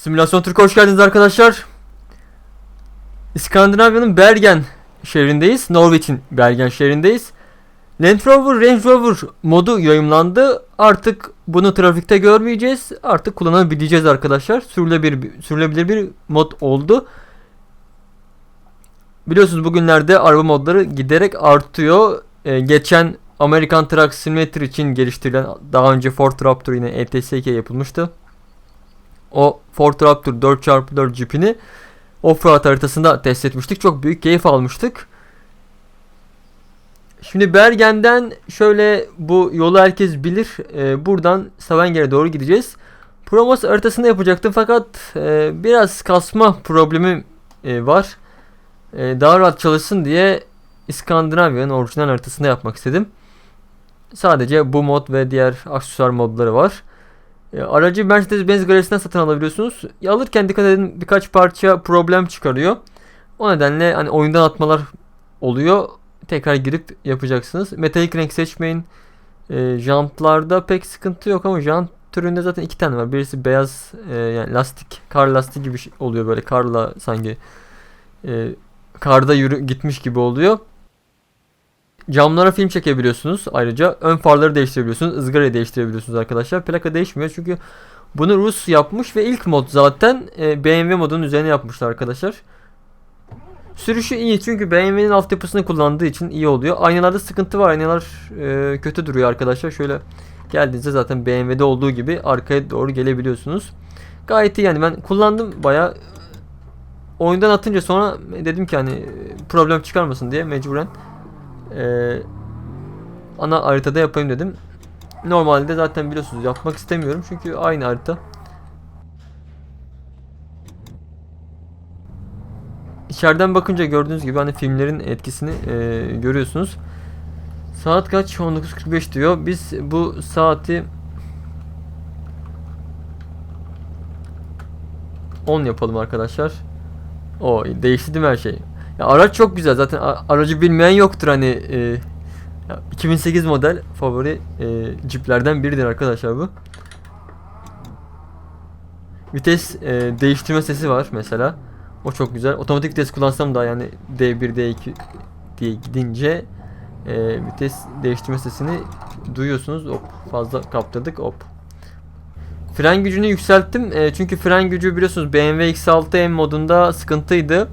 Simülasyon Türk'e hoş geldiniz arkadaşlar. İskandinavya'nın Bergen şehrindeyiz. Norveç'in Bergen şehrindeyiz. Land Rover Range Rover modu yayımlandı. Artık bunu trafikte görmeyeceğiz. Artık kullanabileceğiz arkadaşlar. Sürülebilir, sürülebilir bir mod oldu. Biliyorsunuz bugünlerde araba modları giderek artıyor. Ee, geçen American Truck Simulator için geliştirilen daha önce Ford Raptor yine E ETS2 yapılmıştı. O Ford Raptor 4x4 Jeep'ini Offroad haritasında test etmiştik. Çok büyük keyif almıştık. Şimdi Bergen'den şöyle bu yolu herkes bilir. Ee, buradan Stavanger'e doğru gideceğiz. Promos haritasında yapacaktım fakat e, biraz kasma problemi e, var. E, daha rahat çalışsın diye İskandinavya'nın orijinal haritasında yapmak istedim. Sadece bu mod ve diğer aksesuar modları var. E, aracı Mercedes-Benz galerisinden satın alabiliyorsunuz. Ya alırken dikkat edin birkaç parça problem çıkarıyor. O nedenle hani oyundan atmalar oluyor. Tekrar girip yapacaksınız. Metalik renk seçmeyin. E, jantlarda pek sıkıntı yok ama jant türünde zaten iki tane var. Birisi beyaz e, yani lastik, kar lastiği gibi şey oluyor böyle karla sanki e, karda yürü gitmiş gibi oluyor. Camlara film çekebiliyorsunuz. Ayrıca ön farları değiştirebiliyorsunuz. ızgarayı değiştirebiliyorsunuz arkadaşlar. Plaka değişmiyor çünkü bunu Rus yapmış ve ilk mod zaten e, BMW modunun üzerine yapmışlar arkadaşlar. Sürüşü iyi çünkü BMW'nin altyapısını kullandığı için iyi oluyor. Aynalarda sıkıntı var. Aynalar e, kötü duruyor arkadaşlar. Şöyle geldiğinizde zaten BMW'de olduğu gibi arkaya doğru gelebiliyorsunuz. Gayet iyi yani ben kullandım baya oyundan atınca sonra dedim ki hani problem çıkarmasın diye mecburen e, ana haritada yapayım dedim. Normalde zaten biliyorsunuz yapmak istemiyorum çünkü aynı harita. İçeriden bakınca gördüğünüz gibi hani filmlerin etkisini e, görüyorsunuz. Saat kaç? 19.45 diyor. Biz bu saati 10 yapalım arkadaşlar. O değişti değil mi her şey? Ya araç çok güzel zaten aracı bilmeyen yoktur hani e, ya 2008 model favori e, Jeep'lerden biridir arkadaşlar bu. Vites e, değiştirme sesi var mesela. O çok güzel. Otomatik vites kullansam da yani D1 D2 diye gidince e, vites değiştirme sesini duyuyorsunuz. Hop fazla kaptırdık. Hop. Fren gücünü yükselttim. E, çünkü fren gücü biliyorsunuz BMW X6M modunda sıkıntıydı.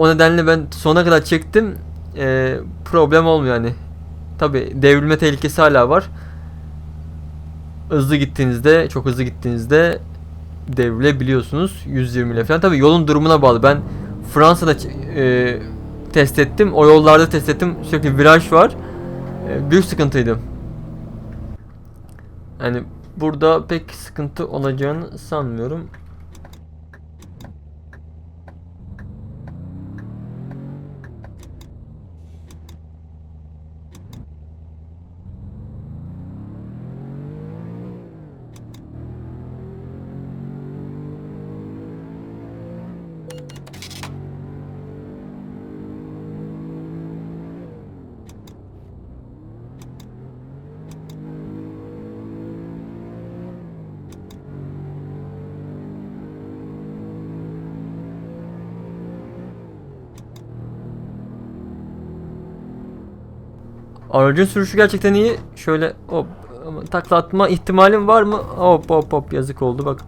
O nedenle ben sona kadar çektim. E, problem olmuyor yani. Tabi devrilme tehlikesi hala var. Hızlı gittiğinizde, çok hızlı gittiğinizde devrilebiliyorsunuz 120 ile falan. Tabi yolun durumuna bağlı. Ben Fransa'da e, test ettim. O yollarda test ettim. Sürekli viraj var. E, büyük sıkıntıydı. Yani burada pek sıkıntı olacağını sanmıyorum. Aracın sürüşü gerçekten iyi. Şöyle hop takla atma ihtimalim var mı? Hop hop hop yazık oldu bak.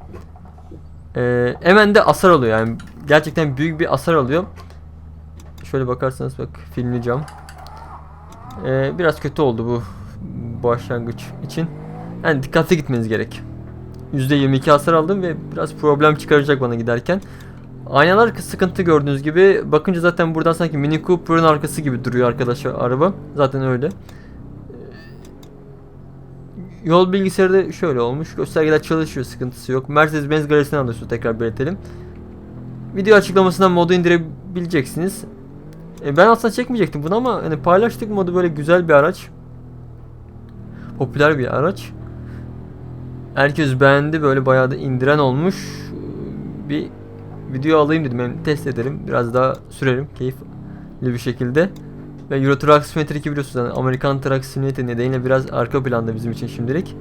Ee, hemen de hasar alıyor yani. Gerçekten büyük bir hasar alıyor. Şöyle bakarsanız bak filmli cam. Ee, biraz kötü oldu bu başlangıç için. Yani dikkatli gitmeniz gerek. %22 hasar aldım ve biraz problem çıkaracak bana giderken. Aynalar sıkıntı gördüğünüz gibi. Bakınca zaten buradan sanki Mini Cooper'ın arkası gibi duruyor arkadaşlar araba. Zaten öyle. Ee, Yol bilgisayarı da şöyle olmuş. Göstergeler çalışıyor sıkıntısı yok. Mercedes-Benz galerisinden alıyorsunuz tekrar belirtelim. Video açıklamasından modu indirebileceksiniz. E, ben aslında çekmeyecektim bunu ama hani paylaştık modu böyle güzel bir araç. Popüler bir araç. Herkes beğendi böyle bayağı da indiren olmuş. Bir video alayım dedim. Yani test ederim. Biraz daha sürerim. Keyifli bir şekilde. Ve Euro Truck Simulator 2 biliyorsunuz. Yani Amerikan Truck Simulator nedeniyle biraz arka planda bizim için şimdilik.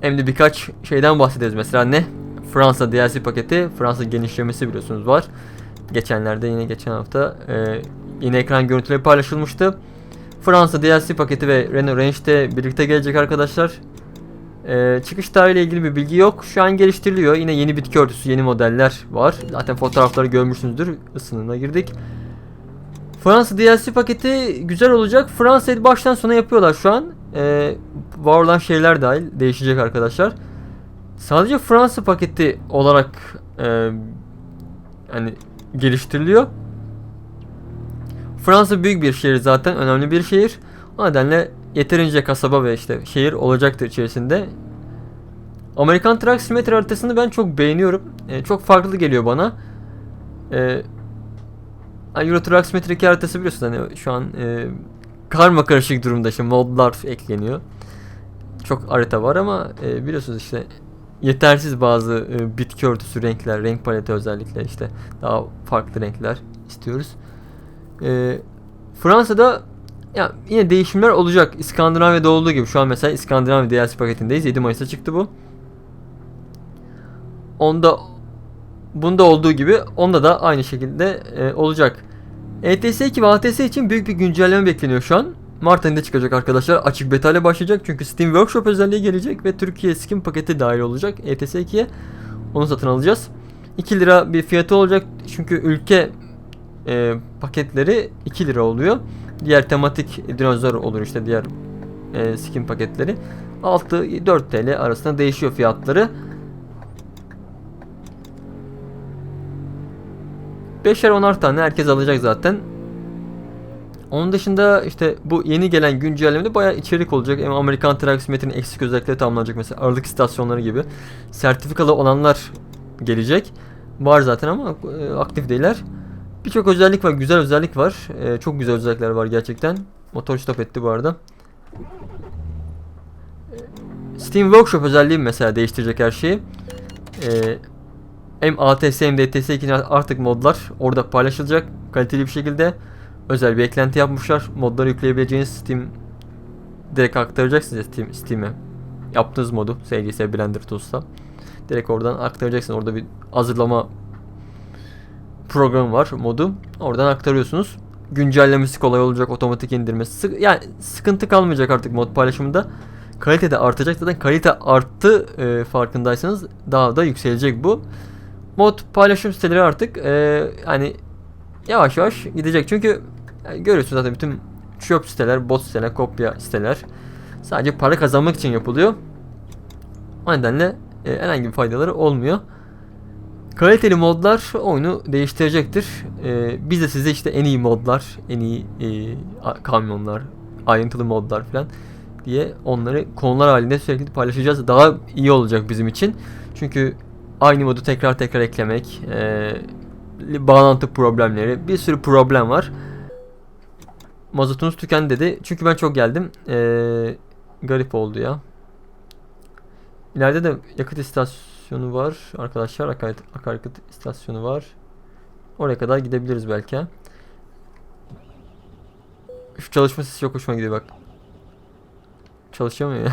Hem de birkaç şeyden bahsederiz. Mesela ne? Fransa DLC paketi, Fransa genişlemesi biliyorsunuz var. Geçenlerde yine geçen hafta e, yine ekran görüntüleri paylaşılmıştı. Fransa DLC paketi ve Renault Range'de birlikte gelecek arkadaşlar. E, çıkış tarihiyle ilgili bir bilgi yok. Şu an geliştiriliyor. Yine yeni bitki örtüsü, yeni modeller var. Zaten fotoğrafları görmüşsünüzdür. Isınına girdik. Fransa DLC paketi güzel olacak. Fransa'yı baştan sona yapıyorlar şu an. E, var olan şeyler dahil değişecek arkadaşlar. Sadece Fransa paketi olarak e, hani geliştiriliyor. Fransa büyük bir şehir zaten önemli bir şehir. O nedenle yeterince kasaba ve işte şehir olacaktır içerisinde. Amerikan Truck Simulator haritasını ben çok beğeniyorum. E, çok farklı geliyor bana. E, Euro Truck Simulator 2 haritası biliyorsun hani şu an e, karma karışık durumda işte modlar ekleniyor. Çok harita var ama e, biliyorsunuz işte yetersiz bazı e, bitki örtüsü renkler, renk paleti özellikle işte daha farklı renkler istiyoruz. E, Fransa'da ya yine değişimler olacak. İskandinavya'da olduğu gibi şu an mesela İskandinavya DLC paketindeyiz. 7 Mayıs'ta çıktı bu. Onda bunda olduğu gibi onda da aynı şekilde e, olacak. ETS 2 ve ATS için büyük bir güncelleme bekleniyor şu an. Mart ayında çıkacak arkadaşlar. Açık beta ile başlayacak çünkü Steam Workshop özelliği gelecek ve Türkiye skin paketi dahil olacak ETS 2'ye. Onu satın alacağız. 2 lira bir fiyatı olacak çünkü ülke e, paketleri 2 lira oluyor. Diğer tematik dinozor olur işte diğer e, skin paketleri. 6-4 TL arasında değişiyor fiyatları. 5'er 10'ar tane herkes alacak zaten. Onun dışında işte bu yeni gelen güncellemede bayağı içerik olacak. Hem Amerikan Simulator'ın eksik özellikleri tamamlanacak. Mesela ağırlık istasyonları gibi. Sertifikalı olanlar gelecek. Var zaten ama e, aktif değiller. Birçok özellik var. Güzel özellik var. E, çok güzel özellikler var gerçekten. Motor stop etti bu arada. Steam Workshop özelliği mesela değiştirecek her şeyi. E, hem ATS hem de ETS 2 artık modlar orada paylaşılacak kaliteli bir şekilde. Özel bir eklenti yapmışlar. Modları yükleyebileceğiniz Steam direkt aktaracaksınız Steam, Steam'e. Yaptığınız modu SGS Blender Tools'ta. Direkt oradan aktaracaksın. Orada bir hazırlama programı var modu. Oradan aktarıyorsunuz. Güncellemesi kolay olacak. Otomatik indirmesi. Sık, yani sıkıntı kalmayacak artık mod paylaşımında. Kalite de artacak. Zaten kalite arttı e, farkındaysanız daha da yükselecek bu. Mod paylaşım siteleri artık e, hani yavaş yavaş gidecek. Çünkü yani görüyorsunuz zaten bütün çöp siteler, bot siteler, kopya siteler sadece para kazanmak için yapılıyor. O nedenle e, herhangi bir faydaları olmuyor. Kaliteli modlar oyunu değiştirecektir. E, biz de size işte en iyi modlar, en iyi e, kamyonlar, ayrıntılı modlar falan diye onları konular halinde sürekli paylaşacağız. Daha iyi olacak bizim için. Çünkü aynı modu tekrar tekrar eklemek, e, bağlantı problemleri, bir sürü problem var. Mazotunuz tükendi dedi. Çünkü ben çok geldim. E, garip oldu ya. İleride de yakıt istasyonu var arkadaşlar. Akaryakıt, akaryakıt istasyonu var. Oraya kadar gidebiliriz belki. Şu çalışma sesi çok hoşuma gidiyor bak. Çalışamıyor.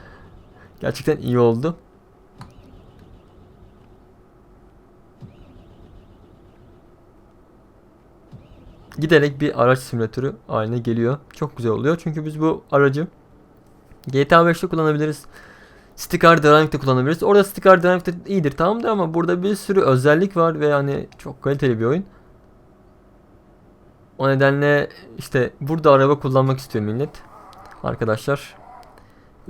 Gerçekten iyi oldu. giderek bir araç simülatörü haline geliyor. Çok güzel oluyor. Çünkü biz bu aracı GTA 5'te kullanabiliriz. Sticker Dynamic'te kullanabiliriz. Orada Sticker Dynamic'te iyidir tamam da ama burada bir sürü özellik var ve yani çok kaliteli bir oyun. O nedenle işte burada araba kullanmak istiyor millet. Arkadaşlar.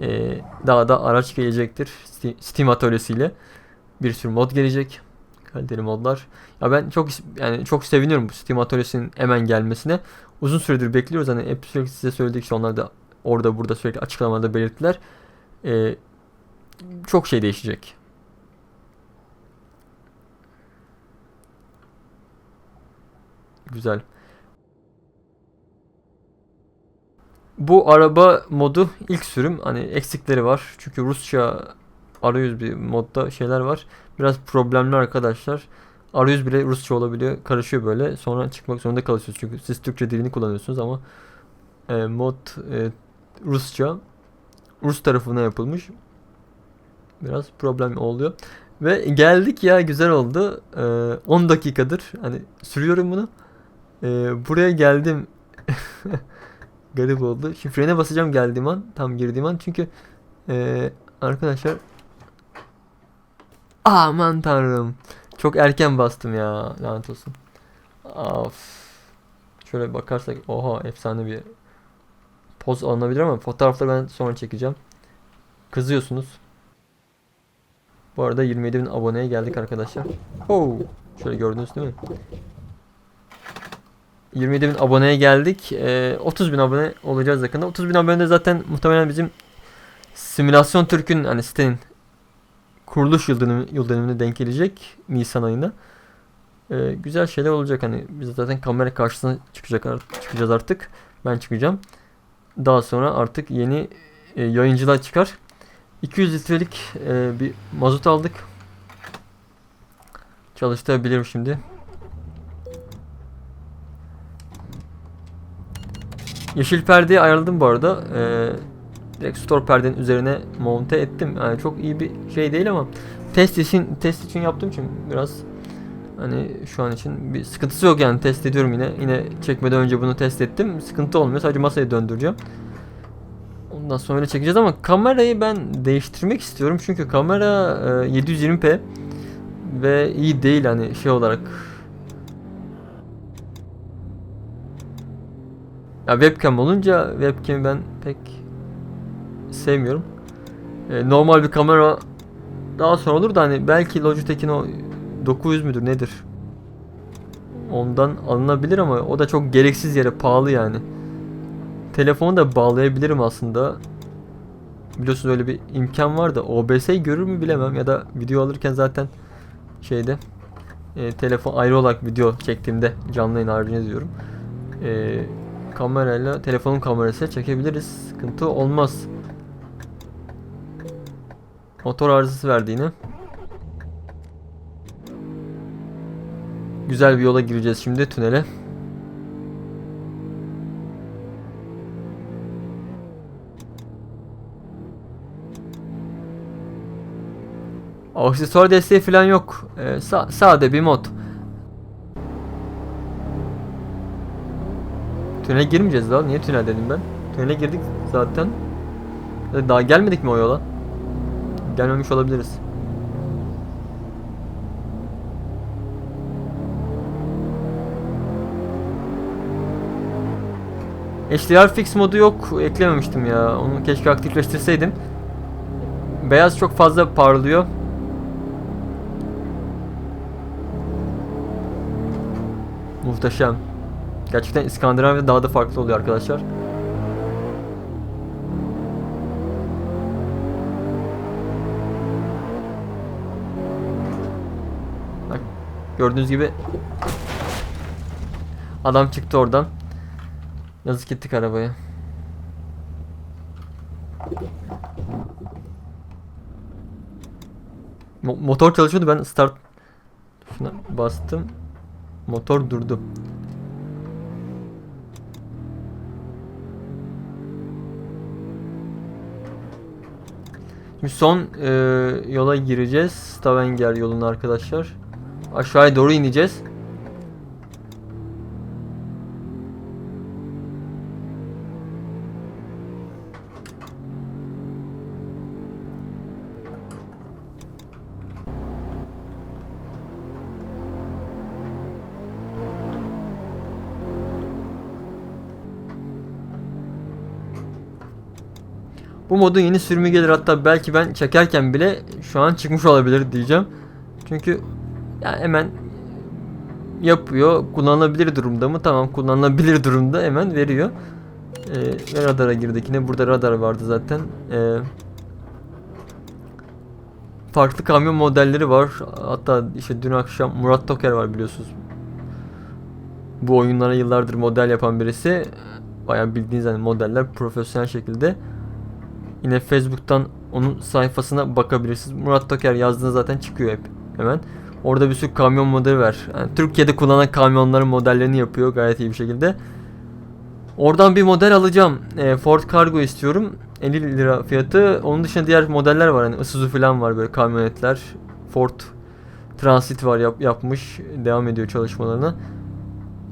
Ee, daha da araç gelecektir. Steam atölyesiyle. Bir sürü mod gelecek kaliteli modlar. Ya ben çok yani çok seviniyorum bu Steam atölyesinin hemen gelmesine. Uzun süredir bekliyoruz. Hani hep sürekli size söyledik işte onlar da orada burada sürekli açıklamada belirttiler. Ee, çok şey değişecek. Güzel. Bu araba modu ilk sürüm. Hani eksikleri var. Çünkü Rusça arayüz bir modda şeyler var. Biraz problemli arkadaşlar. Arayüz bile Rusça olabiliyor. Karışıyor böyle. Sonra çıkmak zorunda kalıyorsunuz. Çünkü siz Türkçe dilini kullanıyorsunuz ama e, mod e, Rusça Rus tarafına yapılmış. Biraz problem oluyor. Ve geldik ya güzel oldu. Ee, 10 dakikadır hani sürüyorum bunu. Ee, buraya geldim. Garip oldu. Şimdi frene basacağım geldiğim an. Tam girdiğim an. Çünkü ee, arkadaşlar Aman tanrım. Çok erken bastım ya. Lanet olsun. Of. Şöyle bakarsak oha efsane bir poz alınabilir ama fotoğrafları ben sonra çekeceğim. Kızıyorsunuz. Bu arada 27 bin aboneye geldik arkadaşlar. Oh. Şöyle gördünüz değil mi? 27 bin aboneye geldik. Ee, 30 bin abone olacağız yakında. 30 bin abone de zaten muhtemelen bizim Simülasyon Türk'ün hani sitenin kuruluş yıl dönümü, dönümüne denk gelecek Nisan ayında. Ee, güzel şeyler olacak hani biz zaten kamera karşısına çıkacak art- çıkacağız artık. Ben çıkacağım. Daha sonra artık yeni e, yayıncılar çıkar. 200 litrelik e, bir mazot aldık. Çalıştırabilirim şimdi. Yeşil perdeyi ayarladım bu arada. Ee, direkt store perdenin üzerine monte ettim. Yani çok iyi bir şey değil ama test için test için yaptığım için biraz hani şu an için bir sıkıntısı yok yani test ediyorum yine. Yine çekmeden önce bunu test ettim. Sıkıntı olmuyor. Sadece masayı döndüreceğim. Sonra öyle çekeceğiz ama kamerayı ben değiştirmek istiyorum. Çünkü kamera e, 720p ve iyi değil hani şey olarak. Ya webcam olunca webcam'i ben pek sevmiyorum. E, normal bir kamera daha sonra olur da hani belki Logitech'in o 900 müdür nedir? Ondan alınabilir ama o da çok gereksiz yere pahalı yani. Telefonu da bağlayabilirim aslında. Biliyorsunuz öyle bir imkan var da OBS'yi görür mü bilemem ya da video alırken zaten şeyde e, telefon ayrı olarak video çektiğimde canlı yayın haricinde diyorum. E, kamerayla telefonun kamerasıyla çekebiliriz. Sıkıntı olmaz. Motor arızası verdi yine. Güzel bir yola gireceğiz şimdi tünele. Aksesuar desteği falan yok. Ee, sa- sade bir mod. Tünele girmeyeceğiz daha. Niye tünel dedim ben? Tünele girdik zaten. Da Daha gelmedik mi o yola? Gelmemiş olabiliriz. HDR fix modu yok. Eklememiştim ya. Onu keşke aktifleştirseydim. Beyaz çok fazla parlıyor. Muhteşem. Gerçekten İskandinavya daha da farklı oluyor arkadaşlar. Bak gördüğünüz gibi adam çıktı oradan. Yazık gittik arabaya. Mo- motor çalışıyordu ben start şuna bastım. Motor durdu. Şimdi son e, yola gireceğiz. Stavanger yoluna arkadaşlar. Aşağıya doğru ineceğiz. Bu modun yeni sürümü gelir hatta belki ben çekerken bile şu an çıkmış olabilir diyeceğim. Çünkü yani hemen yapıyor. Kullanılabilir durumda mı? Tamam kullanılabilir durumda hemen veriyor. Ee, ve radara girdik. Yine burada radar vardı zaten. Ee, farklı kamyon modelleri var. Hatta işte dün akşam Murat Toker var biliyorsunuz. Bu oyunlara yıllardır model yapan birisi. Bayağı bildiğiniz hani modeller profesyonel şekilde. Yine Facebook'tan onun sayfasına bakabilirsiniz. Murat Toker yazdığında zaten çıkıyor hep hemen. Orada bir sürü kamyon modeli var. Yani Türkiye'de kullanılan kamyonların modellerini yapıyor gayet iyi bir şekilde. Oradan bir model alacağım. E, Ford Cargo istiyorum. 50 lira fiyatı. Onun dışında diğer modeller var. Hani Isuzu falan var böyle kamyonetler. Ford Transit var yap, yapmış. Devam ediyor çalışmalarına.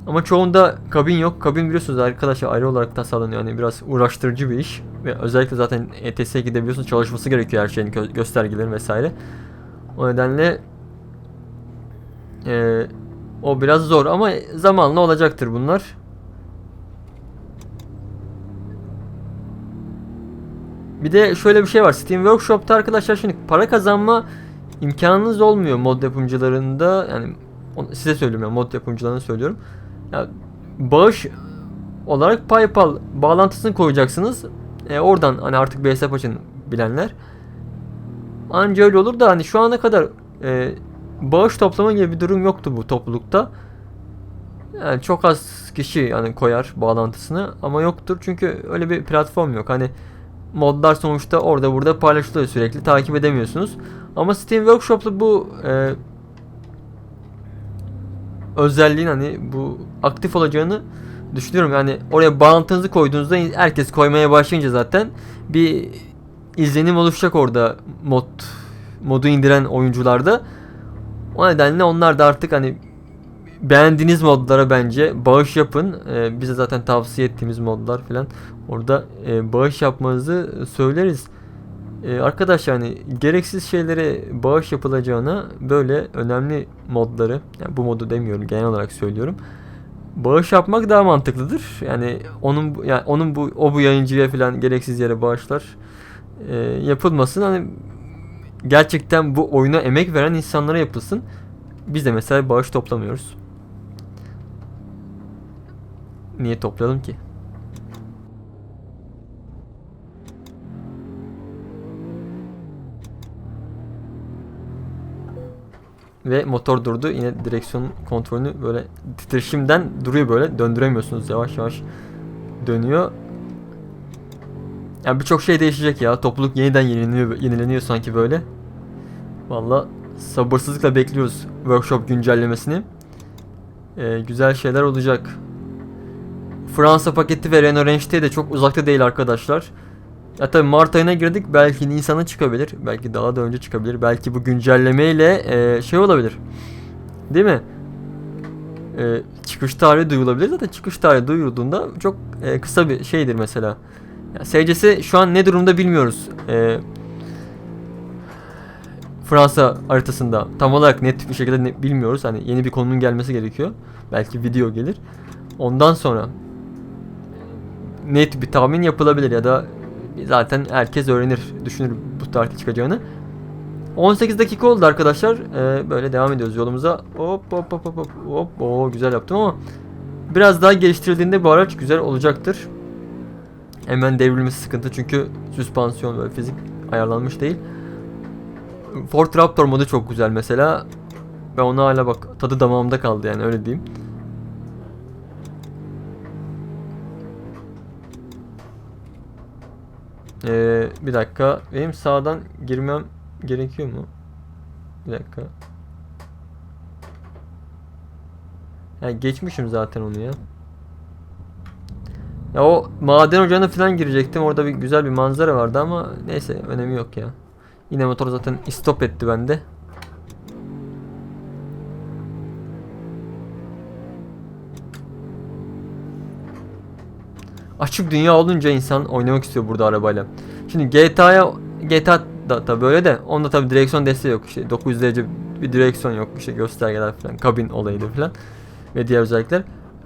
Ama çoğunda kabin yok. Kabin biliyorsunuz arkadaşlar ayrı olarak tasarlanıyor. Yani biraz uğraştırıcı bir iş. Ve özellikle zaten ETS'ye gidebiliyorsunuz. Çalışması gerekiyor her şeyin gö- göstergeleri vesaire. O nedenle e, o biraz zor ama zamanla olacaktır bunlar. Bir de şöyle bir şey var. Steam Workshop'ta arkadaşlar şimdi para kazanma imkanınız olmuyor mod yapımcılarında. Yani size söylüyorum ya mod yapımcılarına söylüyorum. Ya, bağış olarak PayPal bağlantısını koyacaksınız. E, oradan hani artık bir hesap açın bilenler. Anca öyle olur da hani şu ana kadar e, bağış toplama gibi bir durum yoktu bu toplulukta. Yani çok az kişi yani koyar bağlantısını ama yoktur çünkü öyle bir platform yok. Hani modlar sonuçta orada burada paylaşılıyor sürekli takip edemiyorsunuz. Ama Steam Workshop'ta bu e, özelliğin hani bu aktif olacağını düşünüyorum. Yani oraya bağlantınızı koyduğunuzda herkes koymaya başlayınca zaten bir izlenim oluşacak orada mod modu indiren oyuncularda. O nedenle onlar da artık hani beğendiğiniz modlara bence bağış yapın. Ee, bize zaten tavsiye ettiğimiz modlar falan orada e, bağış yapmanızı söyleriz. Ee, arkadaşlar hani gereksiz şeylere bağış yapılacağına böyle önemli modları yani bu modu demiyorum genel olarak söylüyorum. Bağış yapmak daha mantıklıdır. Yani onun yani onun bu o bu yayıncıya falan gereksiz yere bağışlar e, yapılmasın. Hani gerçekten bu oyuna emek veren insanlara yapılsın. Biz de mesela bağış toplamıyoruz. Niye toplayalım ki? Ve motor durdu. Yine direksiyon kontrolünü böyle titreşimden duruyor böyle. Döndüremiyorsunuz. Yavaş yavaş dönüyor. Yani birçok şey değişecek ya. Topluluk yeniden yenileniyor, yenileniyor sanki böyle. Valla sabırsızlıkla bekliyoruz workshop güncellemesini. Ee, güzel şeyler olacak. Fransa paketi ve Renault Range'de de çok uzakta değil arkadaşlar. Ya tabii Mart ayına girdik belki Nisan'a çıkabilir. Belki daha da önce çıkabilir. Belki bu güncellemeyle e, şey olabilir. Değil mi? E, çıkış tarihi duyulabilir. Zaten çıkış tarihi duyurulduğunda çok e, kısa bir şeydir mesela. Ya, SCS şu an ne durumda bilmiyoruz. E, Fransa haritasında tam olarak net bir şekilde ne- bilmiyoruz. Hani yeni bir konunun gelmesi gerekiyor. Belki video gelir. Ondan sonra net bir tahmin yapılabilir ya da zaten herkes öğrenir, düşünür bu tarihte çıkacağını. 18 dakika oldu arkadaşlar. Ee, böyle devam ediyoruz yolumuza. Hop hop hop hop hop hop. Oo, güzel yaptım ama biraz daha geliştirildiğinde bu araç güzel olacaktır. Hemen devrilmesi sıkıntı çünkü süspansiyon böyle fizik ayarlanmış değil. Ford Raptor modu çok güzel mesela. Ben ona hala bak tadı damağımda kaldı yani öyle diyeyim. Ee, bir dakika. Benim sağdan girmem gerekiyor mu? Bir dakika. Ha, geçmişim zaten onu ya. Ya o maden ocağına falan girecektim. Orada bir güzel bir manzara vardı ama neyse önemi yok ya. Yine motor zaten stop etti bende. Açık dünya olunca insan oynamak istiyor burada arabayla. Şimdi GTA'ya GTA da tabii böyle de onda tabii direksiyon desteği yok işte 900 derece bir direksiyon yok işte göstergeler falan kabin olayıydı falan ve diğer özellikler.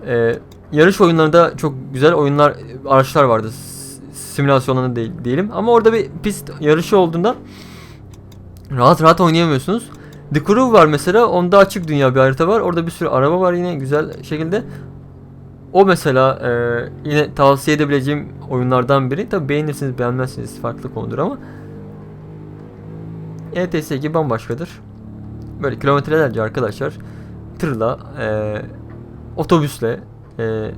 Ee, yarış oyunlarında çok güzel oyunlar araçlar vardı simülasyonlarında değil diyelim ama orada bir pist yarışı olduğunda rahat rahat oynayamıyorsunuz. The Crew var mesela onda açık dünya bir harita var orada bir sürü araba var yine güzel şekilde. O mesela e, yine tavsiye edebileceğim oyunlardan biri. Tabi beğenirsiniz beğenmezsiniz farklı konudur ama ETS 2 bambaşkadır. Böyle kilometrelerce arkadaşlar tırla, e, otobüsle, e,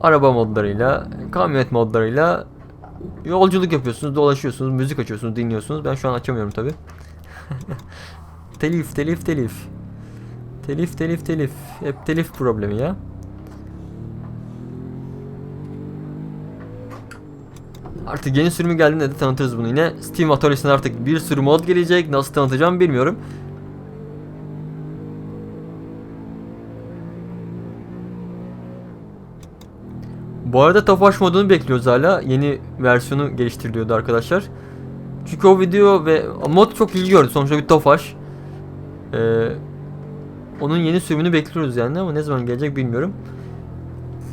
araba modlarıyla, kamyonet modlarıyla yolculuk yapıyorsunuz, dolaşıyorsunuz, müzik açıyorsunuz, dinliyorsunuz. Ben şu an açamıyorum tabi. telif, telif, telif. Telif, telif, telif. Hep telif problemi ya. Artık yeni sürümü geldiğinde de tanıtırız bunu yine. Steam atölyesine artık bir sürü mod gelecek. Nasıl tanıtacağım bilmiyorum. Bu arada Tofaş modunu bekliyoruz hala. Yeni versiyonu geliştiriliyordu arkadaşlar. Çünkü o video ve mod çok ilgi gördü. Sonuçta bir Tofaş. Ee, onun yeni sürümünü bekliyoruz yani ama ne zaman gelecek bilmiyorum.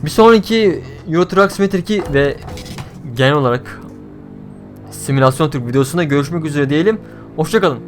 Bir sonraki Euro Truck Simulator 2 ve genel olarak Simülasyon Türk videosunda görüşmek üzere diyelim. Hoşçakalın.